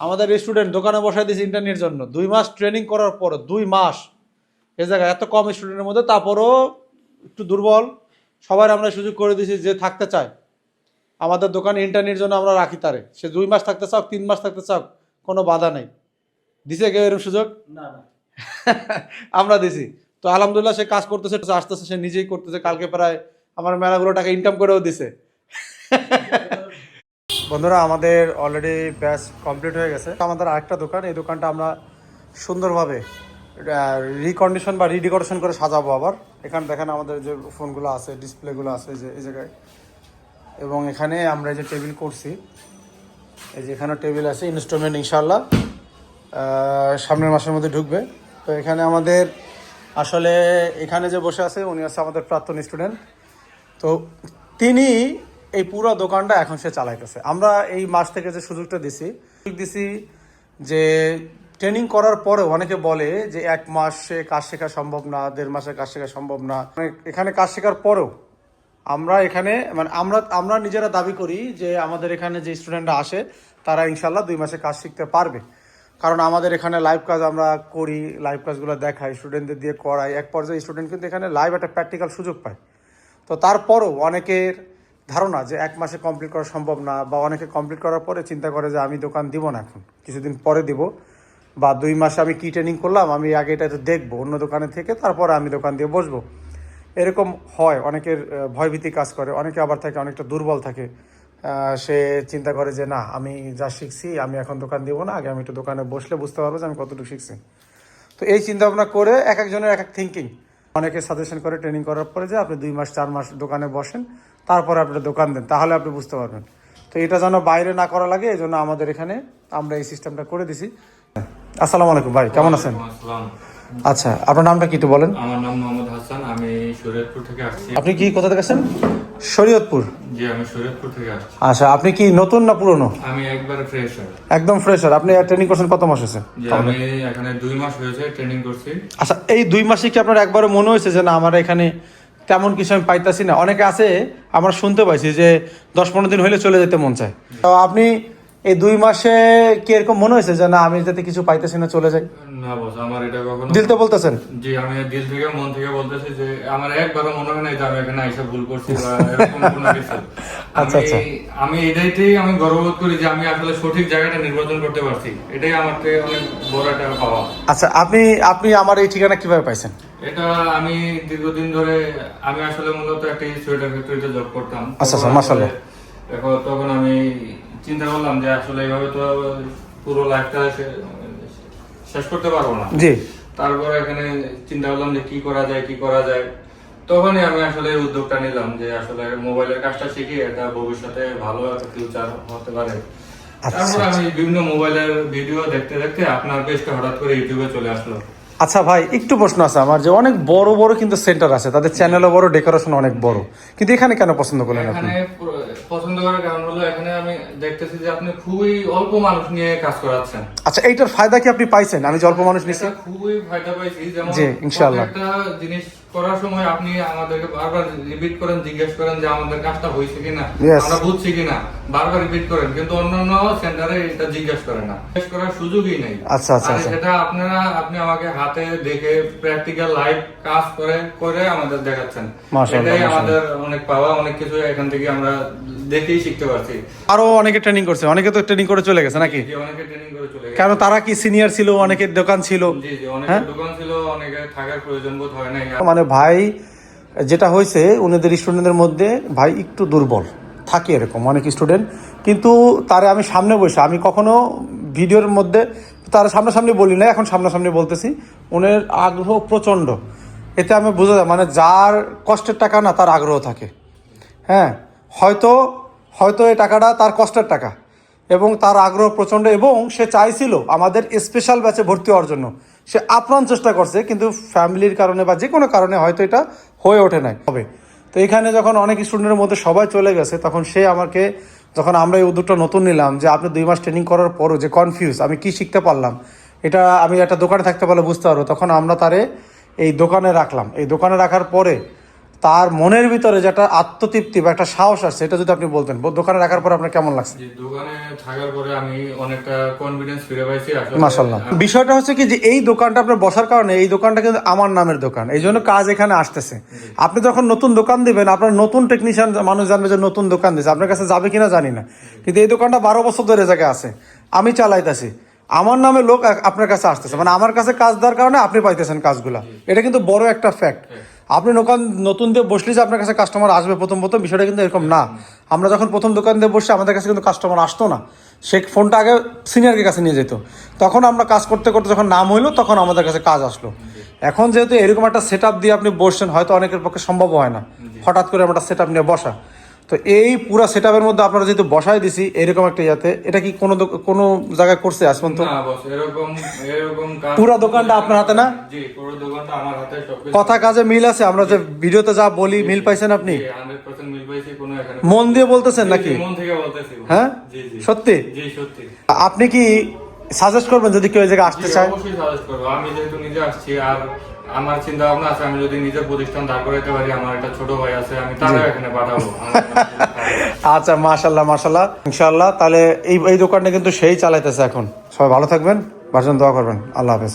আমাদের স্টুডেন্ট দোকানে বসাই দিয়েছে ইন্টারনেটের জন্য। দুই মাস ট্রেনিং করার পর দুই মাস। এ জায়গায় এত কম স্টুডেন্টের মধ্যে তারপরও একটু দুর্বল। সবার আমরা সুযোগ করে দিয়েছি যে থাকতে চায়। আমাদের দোকানে ইন্টারনেটের জন্য আমরা রাখি তারে। সে দুই মাস থাকতে চাও তিন মাস থাকতে চাও কোনো বাধা নেই। দিছে কেউ এরকম সুযোগ? না না। আমরা দিছি। তো আলহামদুলিল্লাহ সে কাজ করতেছে আসতেছে সে নিজেই করতেছে। কালকে প্রায় আমার মেলাগুলো টাকা ইনকাম করেও দিছে। বন্ধুরা, আমাদের অলরেডি ব্যাচ কমপ্লিট হয়ে গেছে। আমাদের আরেকটা দোকান, এই দোকানটা আমরা সুন্দরভাবে রিকন্ডিশন বা রিডেকোরেশন করে সাজাবো আবার। এখানে দেখেন আমাদের যে ফোনগুলো আছে ডিসপ্লেগুলো আছে যে, এই জায়গায়। এবং এখানে আমরা যে টেবিল করছি। এই যে এখানে টেবিল আছে ইনস্টলমেন্ট ইনশাল্লাহ সামনের মাসের মধ্যে ঢুকবে। তো এখানে আমাদের আসলে এখানে যে বসে আছে, উনি আছে আমাদের প্রাক্তন স্টুডেন্ট তো তিনি এই পুরো দোকানটা এখন সে চালাইতেছে। আমরা এই মাস থেকে যে সুযোগটা দিছি দিছি যে ট্রেনিং করার পরেও অনেকে বলে যে এক মাসে কাজ শেখা সম্ভব না, দেড় মাসে কাজ শেখা সম্ভব না। মানে এখানে কাজ শেখার পরেও আমরা এখানে মানে আমরা আমরা নিজেরা দাবি করি যে আমাদের এখানে যে স্টুডেন্টরা আসে, তারা ইনশাল্লাহ দুই মাসে কাজ শিখতে পারবে। কারণ আমাদের এখানে লাইভ কাজ আমরা করি লাইভ কাজগুলো দেখাই স্টুডেন্টদের দিয়ে করাই। এক পর্যায়ে স্টুডেন্ট কিন্তু এখানে লাইভ একটা প্র্যাকটিক্যাল সুযোগ পায়। তো তারপরও অনেকের ধারণা যে এক মাসে কমপ্লিট করা সম্ভব না বা অনেকে কমপ্লিট করার পরে চিন্তা করে যে আমি দোকান দিব না এখন। কিছুদিন পরে দিব বা দুই মাসে আমি কি ট্রেনিং করলাম, আমি আগে এটা একটু দেখব, অন্য দোকানে থেকে তারপরে আমি দোকান দিয়ে বসবো। এরকম হয়, অনেকের ভয়ভীতি কাজ করে, অনেকে আবার থাকে, অনেকটা দুর্বল থাকে। সে চিন্তা করে যে না, আমি যা শিখছি, আমি এখন দোকান দিব না, আগে আমি একটু দোকানে বসলে বুঝতে পারব যে আমি কতটুকু শিখছি। তো এই চিন্তা ভাবনা করে এক একজনের এক এক থিঙ্কিং অনেকে সাজেশন করে ট্রেনিং করার পরে যে আপনি দুই মাস, চার মাস দোকানে বসেন তারপরে আপনি দোকান দেন তাহলে আপনি বুঝতে পারবেন। তো এটা যেন বাইরে না করা লাগে এই জন্য আমাদের এখানে আমরা এই সিস্টেমটা করে দিছি। আসসালামু আলাইকুম ভাই কেমন আছেন? আচ্ছা আপনার নামটা কি একটু বলেন? আমার নাম মোহাম্মদ হাসান আমি শরীয়তপুর থেকে আসছি। আপনি কি কোথা থেকে আসছেন? শরীয়তপুর? জি আমি শরীয়তপুর থেকে আসছি। আচ্ছা আপনি কি নতুন না পুরনো? আমি একবার ফ্রেশার একদম ফ্রেশার আপনি ট্রেনিং করছেন কত মাস হয়েছে? আমি এখানে দুই মাস হয়েছে ট্রেনিং করছি। আচ্ছা এই দুই মাসে কি আপনার একবারও মনে হয়েছে যে না আমার এখানে তেমন কিছু আমি পাইতাছি না। অনেকে আছে, আমরা শুনতে পাইছি যে দশ পনেরো দিন হলে চলে যেতে মন চায়। তো আপনি এই দুই মাসে কি এরকম মনে হয়েছে যে না আমি যাতে কিছু পাইতেছি না চলে যাই না বস আমার এটা কখনো দিলতে বলতেছেন? জি আমি দিল থেকে মন থেকে বলতেছি যে আমার একবারও মনে হয় না যে আমি এখানে এসে ভুল করছি বা এরকম কোনো কিছু। আচ্ছা, আচ্ছা। আমি আমি এটাইতেই আমি গর্ববোধ করি যে আমি আসলে সঠিক জায়গাটা নির্বাচন করতে পারছি। এটাই আমার থেকে অনেক বড় একটা পাওয়া। আচ্ছা আপনি আপনি আমার এই ঠিকানা কীভাবে পাইছেন? এটা আমি দীর্ঘদিন ধরে আমি আসলে মূলত একটা সোয়েটার ফ্যাক্টরিতে জব করতাম। আচ্ছা, আচ্ছা, মাশাআল্লাহ। এখন তখন আমি চিন্তা করলাম যে আসলে এইভাবে তো পুরো লাইফটা শেষ করতে পারব না। জি। তারপর এখানে চিন্তা করলাম যে কি করা যায় কি করা যায়। তখনই আমি আসলে উদ্যোগটা নিলাম যে আসলে মোবাইলের কাজটা শিখি এটা ভবিষ্যতে ভালো একটা ফিউচার হতে পারে। আচ্ছা, তারপর আমি বিভিন্ন মোবাইলের ভিডিও দেখতে দেখতে আপনার পেজটা হঠাৎ করে ইউটিউবে চলে আসলো। আচ্ছা ভাই একটু প্রশ্ন আছে আমার যে অনেক বড় বড় কিন্তু সেন্টার আছে তাদের চ্যানেলও বড় ডেকোরেশন অনেক বড়। কিন্তু এখানে কেন পছন্দ করলেন আপনি? এখানে পছন্দ করার কারণ হলো এখানে আমি দেখতেছি যে আপনি খুবই অল্প মানুষ নিয়ে কাজ করাচ্ছেন। আচ্ছা এইটার ফায়দা কি আপনি পাইছেন? আমি যে অল্প মানুষ নিছি। খুবই ফায়দা পাইছি যেমন জি, ইনশাআল্লাহ। একটা জিনিস করার সময় আপনি আমাদেরকে বারবার রিপিট করেন জিজ্ঞেস করেন যে আমাদের কাজটা হয়েছে কিনা আমরা বুঝছি কিনা বারবার রিপিট করেন কিন্তু অন্যান্য সেন্টারে এটা জিজ্ঞেস করে না। জিজ্ঞেস করার সুযোগই নেই। আচ্ছা, আচ্ছা, আচ্ছা। সেটা আপনারা আপনি আমাকে হাতে দেখে প্র্যাকটিক্যাল লাইভ কাজ করে করে আমাদের দেখাচ্ছেন। এটাই আমাদের অনেক পাওয়া অনেক কিছু এখান থেকে আমরা দেখেই শিখতে পারছি। আরও অনেকে ট্রেনিং করছে। অনেকে তো ট্রেনিং করে চলে গেছে নাকি? অনেকে ট্রেনিং করে চলে গেছে। কেন তারা কি সিনিয়র ছিল অনেকের দোকান ছিল? জি জি অনেকের হ্যাঁ? দোকান ছিল অনেকে থাকার প্রয়োজন বোধ হয় নাই। মানে ভাই যেটা হয়েছে উনিদের স্টুডেন্টদের মধ্যে ভাই একটু দুর্বল। থাকে এরকম অনেক স্টুডেন্ট কিন্তু তারে আমি সামনে বসে আমি কখনো ভিডিওর মধ্যে তার সামনাসামনি বলি না এখন সামনাসামনি বলতেছি। উনের আগ্রহ প্রচণ্ড। এতে আমি বোঝা যায় মানে যার কষ্টের টাকা না তার আগ্রহ থাকে। হ্যাঁ? হয়তো হয়তো এই টাকাটা তার কষ্টের টাকা এবং তার আগ্রহ প্রচণ্ড এবং সে চাইছিল আমাদের স্পেশাল ব্যাচে ভর্তি হওয়ার জন্য। সে আপ্রাণ চেষ্টা করছে, কিন্তু ফ্যামিলির কারণে বা যে কোনো কারণে হয়তো এটা হয়ে ওঠে নাই। হবে তো এখানে যখন অনেক স্টুডেন্টের মধ্যে সবাই চলে গেছে, তখন সে আমাকে, যখন আমরা এই উদ্যোগটা নতুন নিলাম যে আপনি দুই মাস ট্রেনিং করার পরও যে কনফিউজ আমি কি শিখতে পারলাম, এটা আমি একটা দোকানে থাকতে পারলে বুঝতে পারব, তখন আমরা তারে এই দোকানে রাখলাম। এই দোকানে রাখার পরে তার মনের ভিতরে যে একটা আত্মতৃপ্তি বা একটা সাহস আসছে এটা যদি আপনি বলতেন। দোকানে রাখার পর আপনার কেমন লাগছে? দোকানে থাকার পরে আমি অনেকটা কনফিডেন্স ফিরে পাইছি বিষয়টা হচ্ছে কি যে এই দোকানটা আপনার বসার কারণে এই দোকানটা কিন্তু আমার নামের দোকান। এই জন্য কাজ এখানে আসতেছে। আপনি যখন নতুন দোকান দিবেন আপনার নতুন টেকনিশিয়ান মানুষ জানবে যে নতুন দোকান দিয়েছে আপনার কাছে যাবে কিনা জানি না। কিন্তু এই দোকানটা বারো বছর ধরে জায়গায় আছে। আমি চালাইতেছি। আমার নামে লোক আপনার কাছে আসতেছে। মানে আমার কাছে কাজ দেওয়ার কারণে আপনি পাইতেছেন কাজগুলা। এটা কিন্তু বড় একটা ফ্যাক্ট আপনি দোকান নতুন দিয়ে বসলে যে আপনার কাছে কাস্টমার আসবে প্রথম প্রথম বিষয়টা কিন্তু এরকম না। আমরা যখন প্রথম দোকান দিয়ে বসছি আমাদের কাছে কিন্তু কাস্টমার আসতো না। সে ফোনটা আগে সিনিয়রের কাছে নিয়ে যেত। তখন আমরা কাজ করতে করতে যখন নাম হইল তখন আমাদের কাছে কাজ আসলো। এখন যেহেতু এরকম একটা সেট দিয়ে আপনি বসছেন হয়তো অনেকের পক্ষে সম্ভব হয় না। হঠাৎ করে আমরা সেট নিয়ে বসা। তো এই পুরো সেট আপের মধ্যে আপনারা যেহেতু বসাই দিছি এরকম একটা ইয়াতে এটা কি কোনো কোনো জায়গায় করছে আজ পর্যন্ত? না এরকম এরকম কাজ পুরা দোকানটা আপনার হাতে না? জি পুরো দোকানটা আমার হাতে কথা কাজে মিল আছে আমরা যে ভিডিওতে যা বলি মিল পাইছেন আপনি? হান্ড্রেড পার্সেন্ট মিল পাইছি কোনো এখানে মন দিয়ে বলতেছেন নাকি? মন থেকে বলতেছি। হ্যাঁ? জি জি। সত্যি? জি সত্যি। আপনি কি সাজেস্ট করবেন যদি কেউ এই জায়গায় আসতে চায়? অবশ্যই সাজেস্ট করব। আমি যেহেতু নিজে আসছি আর আমার চিন্তা ভাবনা আছে আমি যদি নিজে প্রতিষ্ঠান দাঁড় করাতে পারি আমার একটা ছোট ভাই আছে আমি তারও এখানে পাঠাবো। আচ্ছা মাশাল্লাহ মাশাল্লাহ ইনশাল্লাহ তাহলে এই এই দোকানটা কিন্তু সেই চালাইতেছে এখন। সবাই ভালো থাকবেন বাসন দোয়া করবেন। আল্লাহ হাফেজ।